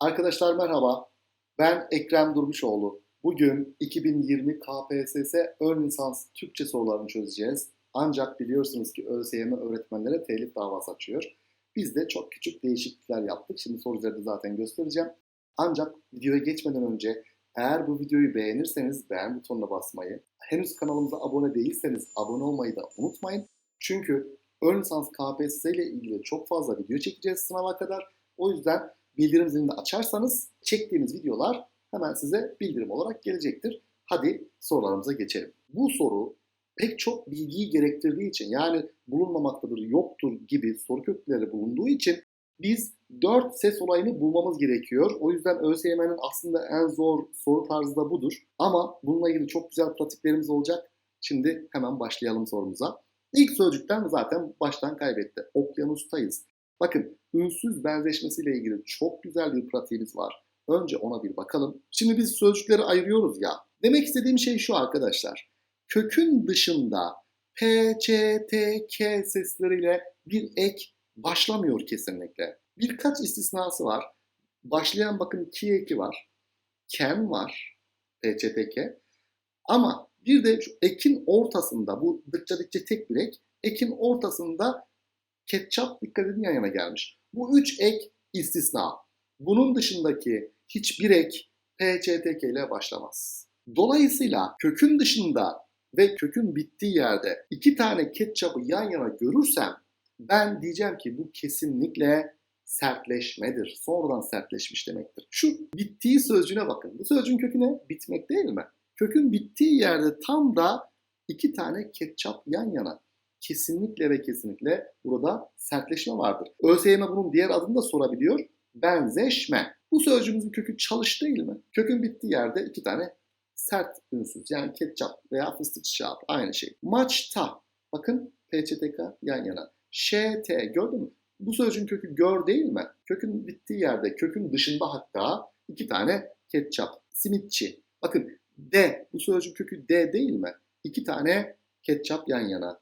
Arkadaşlar merhaba. Ben Ekrem Durmuşoğlu. Bugün 2020 KPSS ön lisans Türkçe sorularını çözeceğiz. Ancak biliyorsunuz ki ÖSYM öğretmenlere telif davası açıyor. Biz de çok küçük değişiklikler yaptık. Şimdi soru üzerinde zaten göstereceğim. Ancak videoya geçmeden önce eğer bu videoyu beğenirseniz beğen butonuna basmayı, henüz kanalımıza abone değilseniz abone olmayı da unutmayın. Çünkü ön lisans KPSS ile ilgili çok fazla video çekeceğiz sınava kadar. O yüzden bildirim zilini de açarsanız çektiğimiz videolar hemen size bildirim olarak gelecektir. Hadi sorularımıza geçelim. Bu soru pek çok bilgiyi gerektirdiği için yani bulunmamaktadır, yoktur gibi soru kökleri bulunduğu için biz 4 ses olayını bulmamız gerekiyor. O yüzden ÖSYM'nin aslında en zor soru tarzı da budur. Ama bununla ilgili çok güzel pratiklerimiz olacak. Şimdi hemen başlayalım sorumuza. İlk sözcükten zaten baştan kaybetti. Okyanustayız. Bakın ünsüz benzeşmesiyle ilgili çok güzel bir pratiğimiz var. Önce ona bir bakalım. Şimdi biz sözcükleri ayırıyoruz ya. Demek istediğim şey şu arkadaşlar. Kökün dışında P, Ç, T, K sesleriyle bir ek başlamıyor kesinlikle. Birkaç istisnası var. Başlayan bakın ki eki var. Ken var. P, Ç, T, K. Ama bir de şu ekin ortasında bu dıkça dikçe tek bir ek. Ekin ortasında ketçap dikkat edin yan yana gelmiş. Bu üç ek istisna. Bunun dışındaki hiçbir ek PCTK ile başlamaz. Dolayısıyla kökün dışında ve kökün bittiği yerde iki tane ketçapı yan yana görürsem ben diyeceğim ki bu kesinlikle sertleşmedir. Sonradan sertleşmiş demektir. Şu bittiği sözcüğüne bakın. Bu sözcüğün kökü ne? Bitmek değil mi? Kökün bittiği yerde tam da iki tane ketçap yan yana kesinlikle ve kesinlikle burada sertleşme vardır. ÖSYM bunun diğer adını da sorabiliyor. Benzeşme. Bu sözcüğümüzün kökü çalış değil mi? Kökün bittiği yerde iki tane sert ünsüz yani ketçap veya fıstık şap aynı şey. Maçta bakın PÇTK yan yana. ŞT gördün mü? Bu sözcüğün kökü gör değil mi? Kökün bittiği yerde, kökün dışında hatta iki tane ketçap. Simitçi. Bakın D, bu sözcüğün kökü D değil mi? İki tane ketçap yan yana.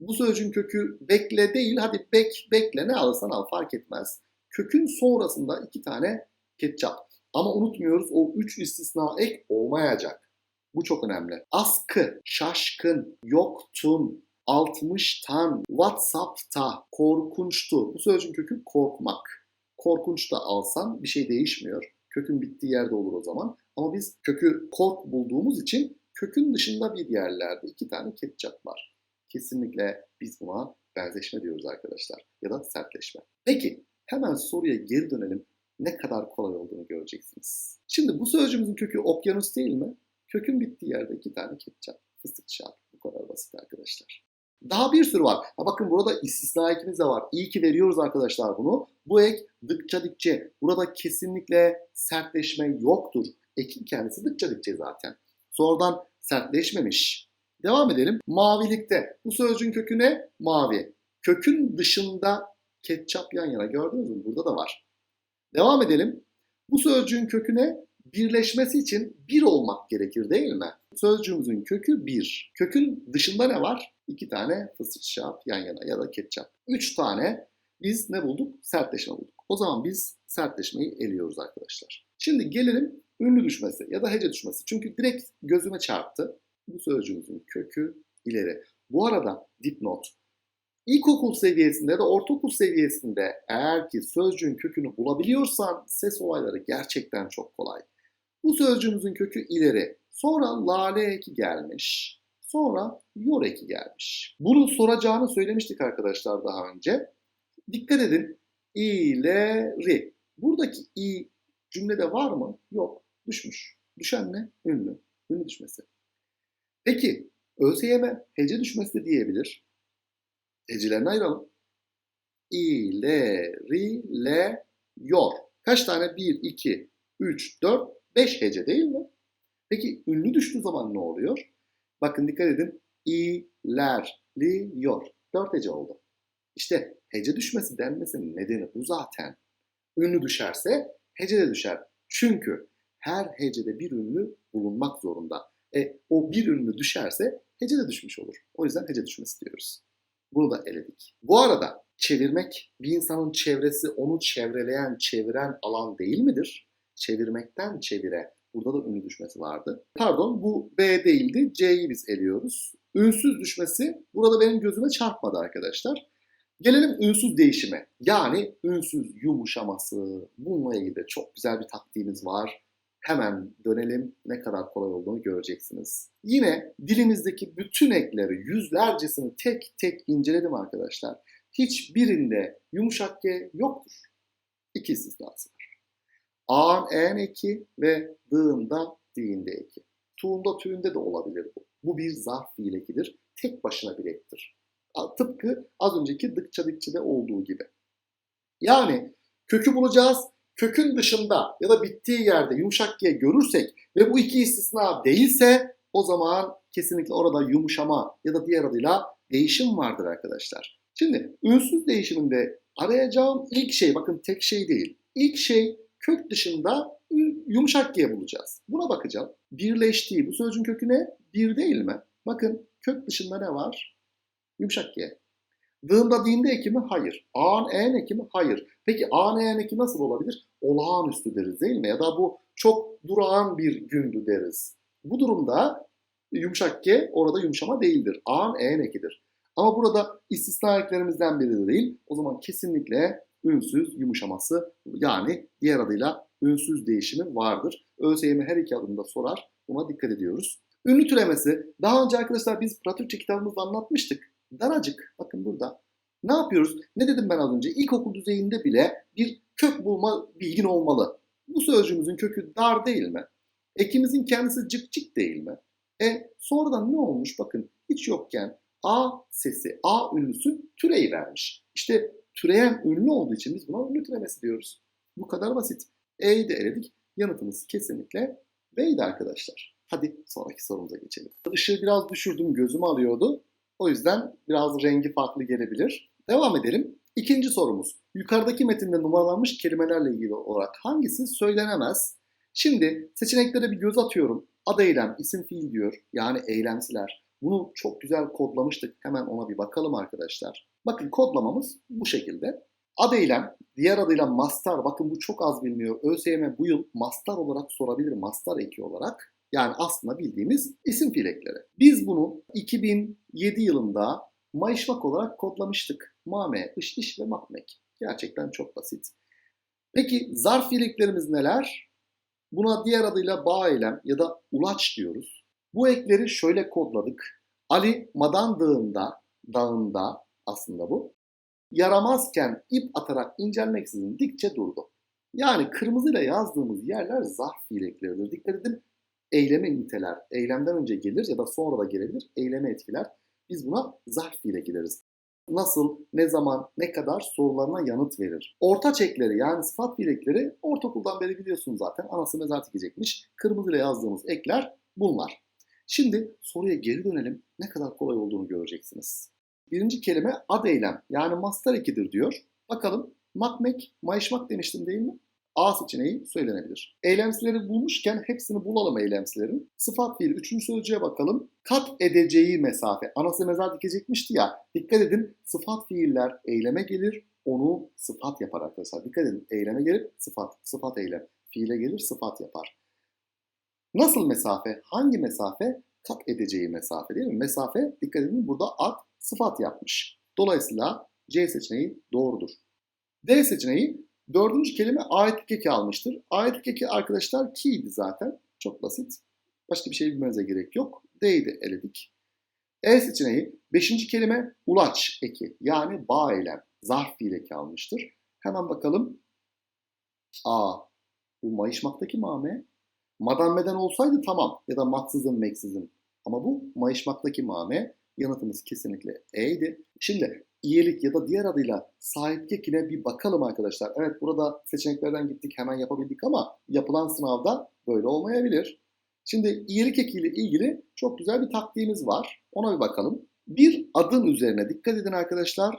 Bu sözcüğün kökü bekle değil, hadi bek, bekle ne alırsan al fark etmez. Kökün sonrasında iki tane ketçap. Ama unutmuyoruz o üç istisna ek olmayacak. Bu çok önemli. Askı, şaşkın, yoktun, 60'tan, WhatsApp'ta, korkunçtu. Bu sözcüğün kökü korkmak. Korkunç da alsan bir şey değişmiyor. Kökün bittiği yerde olur o zaman. Ama biz kökü kork bulduğumuz için kökün dışında bir yerlerde iki tane ketçap var. Kesinlikle biz buna benzeşme diyoruz arkadaşlar ya da sertleşme. Peki hemen soruya geri dönelim. Ne kadar kolay olduğunu göreceksiniz. Şimdi bu sözcüğümüzün kökü okyanus değil mi? Kökün bittiği yerde iki tane ketçap, fıstık şap. Bu kadar basit arkadaşlar. Daha bir sürü var. Ha bakın burada istisna ekimiz de var. İyi ki veriyoruz arkadaşlar bunu. Bu ek dıkça dikçe. Burada kesinlikle sertleşme yoktur. Ekin kendisi dıkça dikçe zaten. Sonradan sertleşmemiş. Devam edelim. Mavilikte. Bu sözcüğün kökü ne? Mavi. Kökün dışında ketçap yan yana gördünüz mü? Burada da var. Devam edelim. Bu sözcüğün kökü ne? Birleşmesi için bir olmak gerekir değil mi? Sözcüğümüzün kökü bir. Kökün dışında ne var? İki tane fıstık şap yan yana ya da ketçap. Üç tane biz ne bulduk? Sertleşme bulduk. O zaman biz sertleşmeyi eliyoruz arkadaşlar. Şimdi gelelim ünlü düşmesi ya da hece düşmesi. Çünkü direkt gözüme çarptı. Bu sözcüğümüzün kökü ileri. Bu arada dipnot. İlkokul seviyesinde da ortaokul seviyesinde eğer ki sözcüğün kökünü bulabiliyorsan ses olayları gerçekten çok kolay. Bu sözcüğümüzün kökü ileri. Sonra lale eki gelmiş. Sonra yor eki gelmiş. Bunu soracağını söylemiştik arkadaşlar daha önce. Dikkat edin. İleri. Buradaki i cümlede var mı? Yok. Düşmüş. Düşen ne? Ünlü. Ünlü düşmesi. Peki ÖSYM hece düşmesi de diyebilir. Hecelerini ayıralım. İleri, le, yor. Kaç tane? 1, 2, 3, 4, 5 hece değil mi? Peki ünlü düştüğü zaman ne oluyor? Bakın dikkat edin. İlerliyor. 4 hece oldu. İşte hece düşmesi denmesinin nedeni bu zaten. Ünlü düşerse hece de düşer. Çünkü her hecede bir ünlü bulunmak zorunda. E, o bir ünlü düşerse hece de düşmüş olur. O yüzden hece düşmesi diyoruz. Bunu da eledik. Bu arada Çevirmek bir insanın çevresi onu çevreleyen, çeviren alan değil midir? Çevirmekten çevire. Burada da ünlü düşmesi vardı. Pardon bu B değildi. C'yi biz eliyoruz. Ünsüz düşmesi burada benim gözüme çarpmadı arkadaşlar. Gelelim ünsüz değişime. Yani ünsüz yumuşaması. Bununla ilgili de çok güzel bir taktiğimiz var. Hemen dönelim ne kadar kolay olduğunu göreceksiniz. Yine dilimizdeki bütün ekleri yüzlercesini tek tek inceledim arkadaşlar. Hiçbirinde yumuşak G yoktur. İki istisnası var. En eki ve dığında diğinde eki. Tuğunda tüğünde de olabilir bu. Bu bir zarf fiil ekidir. Tek başına bir ektir. Tıpkı az önceki dıkça dikçide olduğu gibi. Yani kökü bulacağız. Kökün dışında ya da bittiği yerde yumuşak G görürsek ve bu iki istisna değilse o zaman kesinlikle orada yumuşama ya da diğer adıyla değişim vardır arkadaşlar. Şimdi ünsüz değişiminde arayacağım ilk şey bakın tek şey değil. İlk şey kök dışında yumuşak G bulacağız. Buna bakacağım. Birleştiği bu sözcüğün kökü ne? Bir değil mi? Bakın kök dışında ne var? Yumuşak G. Dığında dinde ekimi? Hayır. A'nın en ekimi? Hayır. Peki A'nın en eki nasıl olabilir? Olağanüstü deriz değil mi? Ya da bu çok durağan bir gündü deriz. Bu durumda yumuşak G orada yumuşama değildir. A'nın en ekidir. Ama burada istisna eklerimizden biri de değil. O zaman kesinlikle ünsüz yumuşaması yani diğer adıyla ünsüz değişimi vardır. ÖSYM her iki adımda sorar. Buna dikkat ediyoruz. Ünlü türemesi. Daha önce arkadaşlar biz Pratürkçe kitabımızda anlatmıştık. Daracık. Bakın burada. Ne yapıyoruz? Ne dedim ben az önce? İlkokul düzeyinde bile bir kök bulma bilgin olmalı. Bu sözcüğümüzün kökü dar değil mi? Ekimizin kendisi cık cık değil mi? E sonradan ne olmuş? Bakın hiç yokken A sesi, A ünlüsü türeyi vermiş. İşte türeyen ünlü olduğu için biz buna ünlü türemesi diyoruz. Bu kadar basit. E'yi de eledik. Yanıtımız kesinlikle B'ydi arkadaşlar. Hadi sonraki sorumuza geçelim. Işığı biraz düşürdüm, gözümü alıyordu. O yüzden biraz rengi farklı gelebilir. Devam edelim. İkinci sorumuz. Yukarıdaki metinde numaralanmış kelimelerle ilgili olarak hangisi söylenemez? Şimdi seçeneklere bir göz atıyorum. Ad eylem, isim fiil diyor. Yani eylemsiler. Bunu çok güzel kodlamıştık. Hemen ona bir bakalım arkadaşlar. Bakın kodlamamız bu şekilde. Ad eylem, diğer adıyla mastar. Bakın bu çok az biliniyor. ÖSYM bu yıl mastar olarak sorabilir. Mastar eki olarak. Yani aslında bildiğimiz isim fiil ekleri. Biz bunu 2007 yılında mayışmak olarak kodlamıştık. Mame, ış, iş ve mahmek. Gerçekten çok basit. Peki zarf fiileklerimiz neler? Buna diğer adıyla bağ eylem ya da ulaç diyoruz. Bu ekleri şöyle kodladık. Ali Madan Dağı'nda, dağında aslında bu, yaramazken ip atarak incelmeksizin dikçe durdu. Yani kırmızıyla yazdığımız yerler zarf fiilekleridir. Dikkat edin eyleme niteler. Eylemden önce gelir ya da sonra da gelebilir. Eyleme etkiler. Biz buna zarf fiile gideriz. Nasıl, ne zaman, ne kadar sorularına yanıt verir. Orta çekleri yani sıfat fiilekleri ortaokuldan beri biliyorsunuz zaten. Anası mezar dikecekmiş. Kırmızıyla yazdığımız ekler bunlar. Şimdi soruya geri dönelim. Ne kadar kolay olduğunu göreceksiniz. Birinci kelime ad eylem yani master ekidir diyor. Bakalım makmek, mayışmak demiştim değil mi? A seçeneği söylenebilir. Eylemsileri bulmuşken hepsini bulalım eylemsilerin. Sıfat fiil. Üçüncü sözcüğe bakalım. Kat edeceği mesafe. Anası mezar dikecekmişti ya. Dikkat edin sıfat fiiller eyleme gelir. Onu sıfat yapar arkadaşlar. Dikkat edin eyleme gelir sıfat. Sıfat eylem. Fiile gelir sıfat yapar. Nasıl mesafe? Hangi mesafe? Kat edeceği mesafe değil mi? Mesafe dikkat edin burada ad sıfat yapmış. Dolayısıyla C seçeneği doğrudur. D seçeneği dördüncü kelime aitlik eki almıştır. Aitlik eki arkadaşlar ki'ydi zaten. Çok basit. Başka bir şey bilmenize gerek yok. D'yi eledik. E seçeneği beşinci kelime ulaç eki yani bağ eylem, zarf fiil eki almıştır. Hemen bakalım. A. Bu mayışmaktaki mame. Madan meden olsaydı tamam ya da maksızın meksizin. Ama bu mayışmaktaki mame. Yanıtımız kesinlikle E'ydi. Şimdi iyilik ya da diğer adıyla sahiplik ile bir bakalım arkadaşlar. Evet burada seçeneklerden gittik hemen yapabildik ama yapılan sınavda böyle olmayabilir. Şimdi iyilik ekiyle ilgili çok güzel bir taktiğimiz var. Ona bir bakalım. Bir adın üzerine dikkat edin arkadaşlar.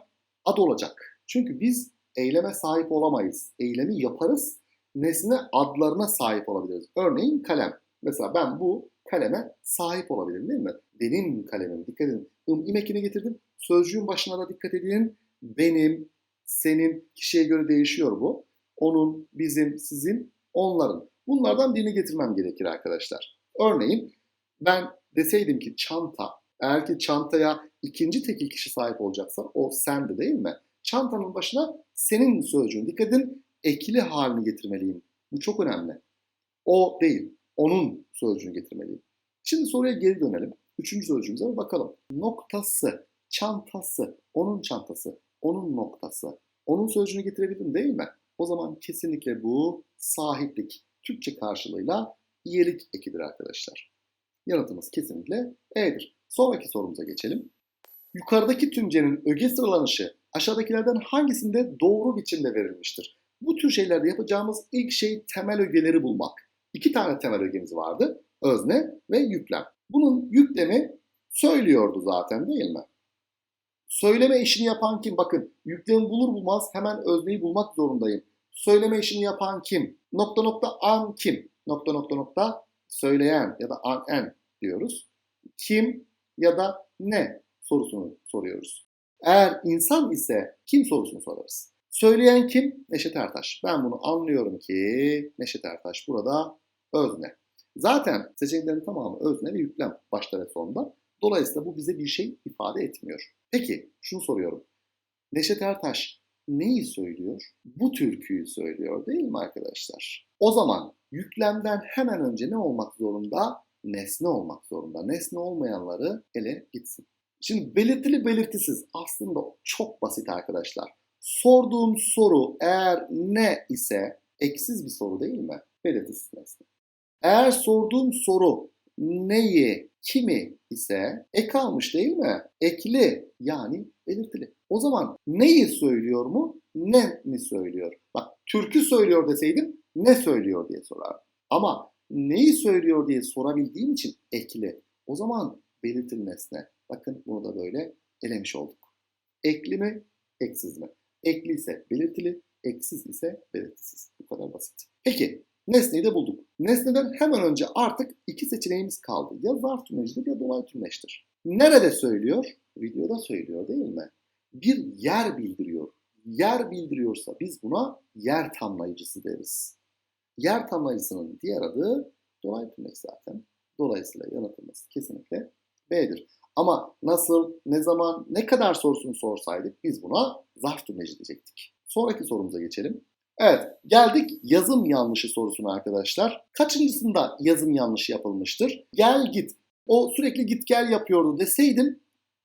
Ad olacak. Çünkü biz eyleme sahip olamayız. Eylemi yaparız. Nesne adlarına sahip olabiliriz. Örneğin kalem. Mesela ben bu kaleme sahip olabilirim değil mi? Benim kalemim. Dikkat edin. imekini getirdim. Sözcüğün başına da dikkat edin. benim, senin kişiye göre değişiyor bu. Onun, bizim, sizin, onların. Bunlardan birini getirmem gerekir arkadaşlar. Örneğin ben deseydim ki çanta, eğer ki çantaya ikinci tekil kişi sahip olacaksa o sendi değil mi? Çantanın başına senin sözcüğün. Dikkat edin ekli halini getirmeliyim. Bu çok önemli. O değil, onun sözcüğünü getirmeliyim. Şimdi soruya geri dönelim. Üçüncü sözcüğümüze bakalım. Noktası, çantası, onun çantası, onun noktası. Onun sözcüğünü getirebildim değil mi? O zaman kesinlikle bu sahiplik. Türkçe karşılığıyla iyilik ekidir arkadaşlar. Yanıtımız kesinlikle E'dir. Sonraki sorumuza geçelim. Yukarıdaki tümcenin öge sıralanışı aşağıdakilerden hangisinde doğru biçimde verilmiştir? Bu tür şeylerde yapacağımız ilk şey temel ögeleri bulmak. İki tane temel ögemiz vardı. Özne ve yüklem. Bunun yüklemi söylüyordu zaten değil mi? Söyleme işini yapan kim? Bakın yüklemi bulur bulmaz hemen özneyi bulmak zorundayım. Söyleme işini yapan kim? Nokta nokta an kim? Nokta nokta nokta söyleyen ya da an en diyoruz. Kim ya da ne sorusunu soruyoruz. Eğer insan ise kim sorusunu sorarız. Söyleyen kim? Neşet Ertaş. Ben bunu anlıyorum ki Neşet Ertaş burada özne. Zaten seçeneklerin tamamı özne ve yüklem başta ve sonda. Dolayısıyla bu bize bir şey ifade etmiyor. Peki şunu soruyorum. Neşet Ertaş neyi söylüyor? Bu türküyü söylüyor değil mi arkadaşlar? O zaman yüklemden hemen önce ne olmak zorunda? Nesne olmak zorunda. Nesne olmayanları ele gitsin. Şimdi belirtili belirtisiz aslında çok basit arkadaşlar. Sorduğum soru eğer ne ise eksiz bir soru değil mi? Belirtisiz nesne. Eğer sorduğum soru neyi, kimi ise ek almış değil mi? Ekli yani belirtili. O zaman neyi söylüyor mu? Ne mi söylüyor? Bak türkü söylüyor deseydim ne söylüyor diye sorardım. Ama neyi söylüyor diye sorabildiğim için ekli. O zaman belirtili nesne. Bakın bunu da böyle elemiş olduk. Ekli mi, eksiz mi? Ekli ise belirtili, eksiz ise belirtisiz. Bu kadar basit. Peki nesneyi de bulduk. Nesneden hemen önce artık iki seçeneğimiz kaldı. Ya zarf tümlecidir ya dolay tümleçtir. Nerede söylüyor? Videoda söylüyor değil mi? Bir yer bildiriyor. Yer bildiriyorsa biz buna yer tamlayıcısı deriz. Yer tamlayıcısının diğer adı dolay tümleç zaten. Dolayısıyla yanıtımız kesinlikle B'dir. Ama nasıl, ne zaman, ne kadar sorusunu sorsaydık biz buna zarf tümleci diyecektik. Sonraki sorumuza geçelim. Evet, geldik yazım yanlışı sorusuna arkadaşlar. Kaçıncısında yazım yanlışı yapılmıştır? Gel git. O sürekli git gel yapıyordu deseydim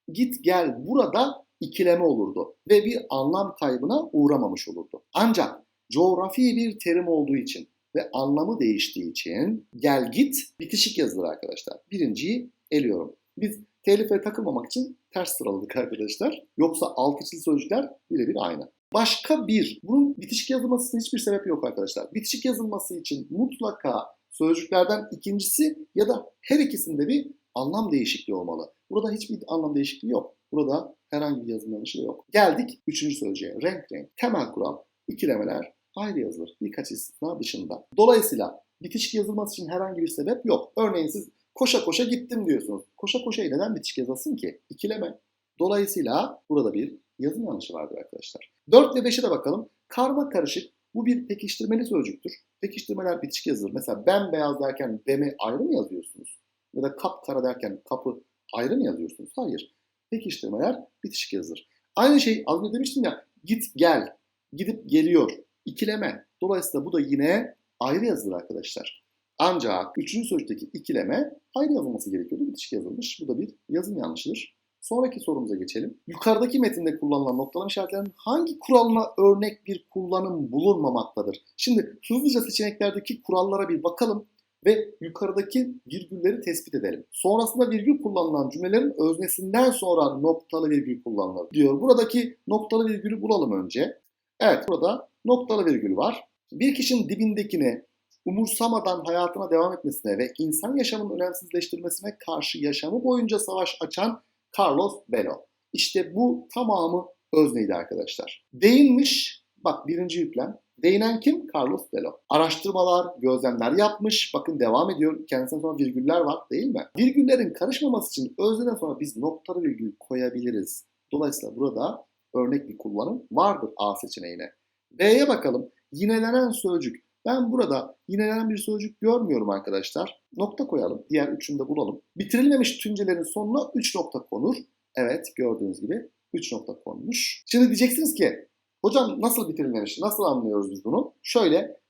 git gel burada ikileme olurdu ve bir anlam kaybına uğramamış olurdu. Ancak coğrafi bir terim olduğu için ve anlamı değiştiği için gel git bitişik yazılır arkadaşlar. Birinciyi eliyorum. Biz telife takılmamak için ters sıraladık arkadaşlar. Yoksa altıçlı sözcükler birebir aynı. Başka bir, bunun bitişik yazılması için hiçbir sebep yok arkadaşlar. Bitişik yazılması için mutlaka sözcüklerden ikincisi ya da her ikisinde bir anlam değişikliği olmalı. Burada hiçbir anlam değişikliği yok. Burada herhangi bir yazım yanlışı yok. Geldik üçüncü sözcüğe. Renk renk. Temel kural. İkilemeler ayrı yazılır. Birkaç istisna dışında. Dolayısıyla bitişik yazılması için herhangi bir sebep yok. Örneğin siz koşa koşa gittim diyorsunuz. Koşa koşa neden bitişik yazılsın ki? İkileme. Dolayısıyla burada bir yazım yanlışı vardır arkadaşlar. 4 ile 5'e de bakalım. Karma karışık. Bu bir pekiştirmeli sözcüktür. Pekiştirmeler bitişik yazılır. Mesela ben beyaz derken bemi ayrı mı yazıyorsunuz? Ya da kap kara derken kapı ayrı mı yazıyorsunuz? Hayır. Pekiştirmeler bitişik yazılır. Aynı şey az önce demiştim ya git gel, gidip geliyor, ikileme. Dolayısıyla bu da yine ayrı yazılır arkadaşlar. Ancak üçüncü sözcükteki ikileme ayrı yazılması gerekiyordu. Bitişik yazılmış. Bu da bir yazım yanlışıdır. Sonraki sorumuza geçelim. Yukarıdaki metinde kullanılan noktalama işaretlerinin hangi kuralına örnek bir kullanım bulunmamaktadır? Şimdi hızlıca seçeneklerdeki kurallara bir bakalım ve yukarıdaki virgülleri tespit edelim. Sonrasında virgül kullanılan cümlelerin öznesinden sonra noktalı virgül kullanılır diyor. Buradaki noktalı virgülü bulalım önce. Evet burada noktalı virgül var. Bir kişinin dibindekini umursamadan hayatına devam etmesine ve insan yaşamının önemsizleştirmesine karşı yaşamı boyunca savaş açan Carlos Belo. İşte bu tamamı özneydi arkadaşlar. Değinmiş, bak birinci yüklem. Değinen kim? Carlos Belo. Araştırmalar, gözlemler yapmış. Bakın devam ediyor. Kendisinden sonra virgüller var değil mi? Virgüllerin karışmaması için özneden sonra biz noktalı virgül koyabiliriz. Dolayısıyla burada örnek bir kullanım vardır A seçeneğine. B'ye bakalım. Yinelenen sözcük. Ben burada yinelenen bir sözcük görmüyorum arkadaşlar. Nokta koyalım. Diğer üçünü de bulalım. Bitirilmemiş tüncelerin sonuna 3 nokta konur. Evet gördüğünüz gibi 3 nokta konmuş. Şimdi diyeceksiniz ki hocam nasıl bitirilmemiş? Nasıl anlıyoruz biz bunu? Şöyle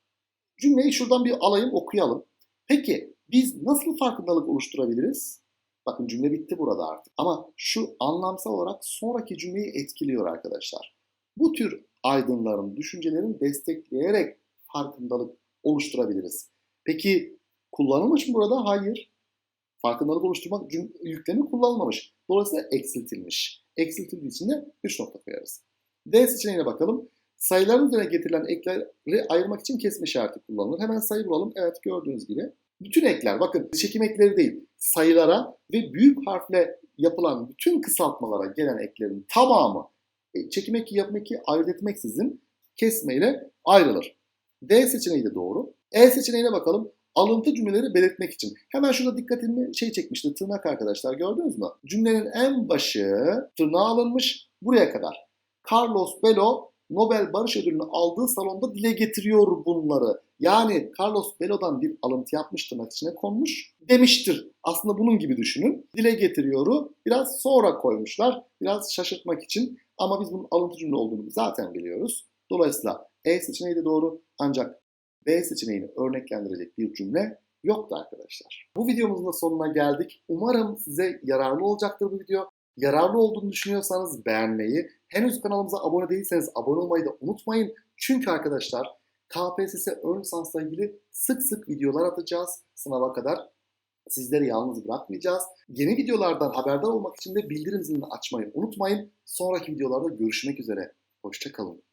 cümleyi şuradan bir alayım okuyalım. Peki biz nasıl farkındalık oluşturabiliriz? Bakın cümle bitti burada artık. Ama şu anlamsal olarak sonraki cümleyi etkiliyor arkadaşlar. Bu tür aydınların, düşüncelerin destekleyerek farkındalık oluşturabiliriz. Peki kullanılmış mı burada? Hayır. Farkındalık oluşturmak yüklemi kullanılmamış. Dolayısıyla eksiltilmiş. Eksiltildiği için de 3 nokta koyarız. D seçeneğine bakalım. Sayıların üzerine getirilen ekleri ayırmak için kesme işareti kullanılır. Hemen sayı bulalım. Evet gördüğünüz gibi. Bütün ekler, bakın çekim ekleri değil, sayılara ve büyük harfle yapılan bütün kısaltmalara gelen eklerin tamamı e, çekim eki, yapım eki ayırt etmeksizin kesmeyle ayrılır. D seçeneği de doğru. E seçeneğine bakalım. Alıntı cümleleri belirtmek için. Hemen şurada dikkatimi şey çekmişti tırnak arkadaşlar gördünüz mü? Cümlenin en başı tırnağa alınmış buraya kadar. Carlos Belo Nobel Barış Ödülünü aldığı salonda dile getiriyor bunları. Yani Carlos Belo'dan bir alıntı yapmış tırnak içine konmuş demiştir. Aslında bunun gibi düşünün. Dile getiriyoru biraz sonra koymuşlar. Biraz şaşırtmak için. Ama biz bunun alıntı cümle olduğunu zaten biliyoruz. Dolayısıyla E seçeneği de doğru. Ancak B seçeneğini örneklendirecek bir cümle yoktu arkadaşlar. Bu videomuzun da sonuna geldik. Umarım size yararlı olacaktır bu video. Yararlı olduğunu düşünüyorsanız beğenmeyi, henüz kanalımıza abone değilseniz abone olmayı da unutmayın. Çünkü arkadaşlar KPSS ön lisansla ilgili sık sık videolar atacağız sınava kadar. Sizleri yalnız bırakmayacağız. Yeni videolardan haberdar olmak için de bildirim zilini açmayı unutmayın. Sonraki videolarda görüşmek üzere. Hoşçakalın.